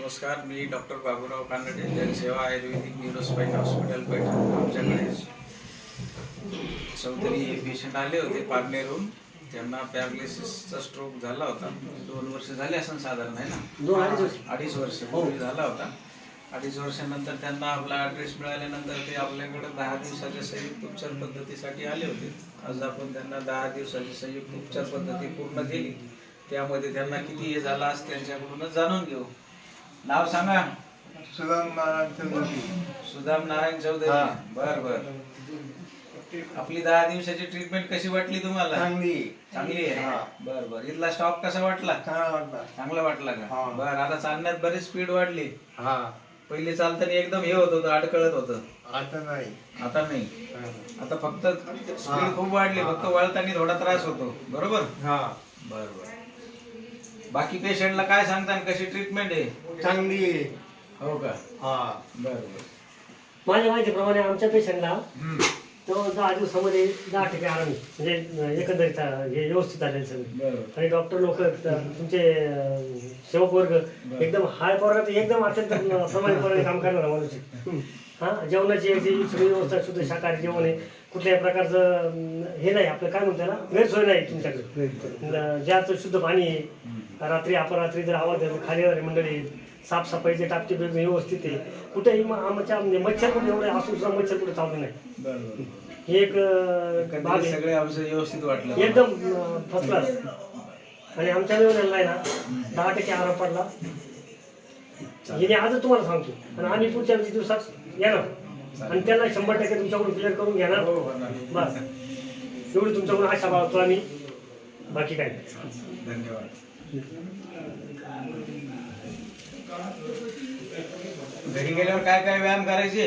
नमस्कार मी डॉक्टर बाबूराव कानडे जनसेवा आयुर्वेदिक न्यूरोस्पाईन हॉस्पिटल पैठण आमच्याकडे. चौधरी हे पेशंट आले होते पारनेरहून. त्यांना पॅरालिसिसचा स्ट्रोक झाला होता. दोन वर्ष झाले असं साधारण आहे ना? अडीच वर्ष. पूर्वी झाला होता. अडीच वर्षानंतर त्यांना आपला ॲड्रेस मिळाल्यानंतर ते आपल्याकडे दहा दिवसाच्या संयुक्त उपचार पद्धतीसाठी आले होते. आज आपण त्यांना दहा दिवसाची संयुक्त उपचार पद्धती पूर्ण केली त्यामध्ये त्यांना किती हे झाला आज त्यांच्याकडूनच जाणून घेऊ. नाव सांगा. सुदाम नारायण चंद्रजी सुदाम नारायण हा. चौधरी बर बर. आपली दहा दिवसाची ट्रीटमेंट कशी वाटली तुम्हाला? चांगली. चांगली आहे? हा. बर बर. इथला स्टॉप कसा वाटला? चांगला वाटला. चांगला वाटला का? हा. बर आता चालण्यात बरीच स्पीड वाढली. हा. पहिले चालताना एकदम हे होत होतं अडकळत होतं. आता नाही. आता नाही. आता फक्त स्पीड खूप वाढली. फक्त वळताना थोडा त्रास होतो. बरोबर? हा. बर बर. बाकी पेशंटला काय सांगता आणि कशी ट्रीटमेंट आहे चांगली आहे. हो का हा बर बर माझ्या माहितीप्रमाणे आमच्या पेशंटला हम्म. तो दहा दिवसामध्ये दहा टक्के आराम. म्हणजे एकंदरीत हे व्यवस्थित झालेलं सगळं. बरोबर. आणि डॉक्टर लोक तुमचे सेवक वर्ग एकदम हाय पॉवरात एकदम अत्यंत प्रामाणिकपणे काम करणारा माणूस आहे. हं. जेवणाची सगळी व्यवस्था शुद्ध शाकाहारी जेवण आहे. कुठल्याही प्रकारचं अं, हे नाही आपलं काय म्हणतो त्याला गैरसोय नाही तुमच्याकडे. अं, ज्याचं शुद्ध पाणी आहे रात्री अपरात्री जर आवाज द्यायचा खाली मंडळी आहेत. साफसफाईचे टापटीप व्यवस्थित आहे. कुठेही म- आमच्या म्हणजे मच्छर कुठे एवढे असून सुद्धा मच्छर कुठे चावले नाही. बरोबर. हे एक अं, बाब आहे. सगळे आमचं व्यवस्थित वाटलं. एकदम फर्स्ट क्लास आणि आमच्या लेवलला आहे ना दहा टक्के आराम पडला. हिने आजच तुम्हाला सांगतो. आणि आम्ही पुढच्या वीस दिवसात येणार. आणि त्याला शंभर टक्के तुमच्याकडून क्लिअर करून घेणार. हो, होणार. बस. एवढी तुमच्याकडून आशा बाळगतो आम्ही. बाकी काय नाही. धन्यवाद. घरी गेल्यावर काय काय व्यायाम करायचे?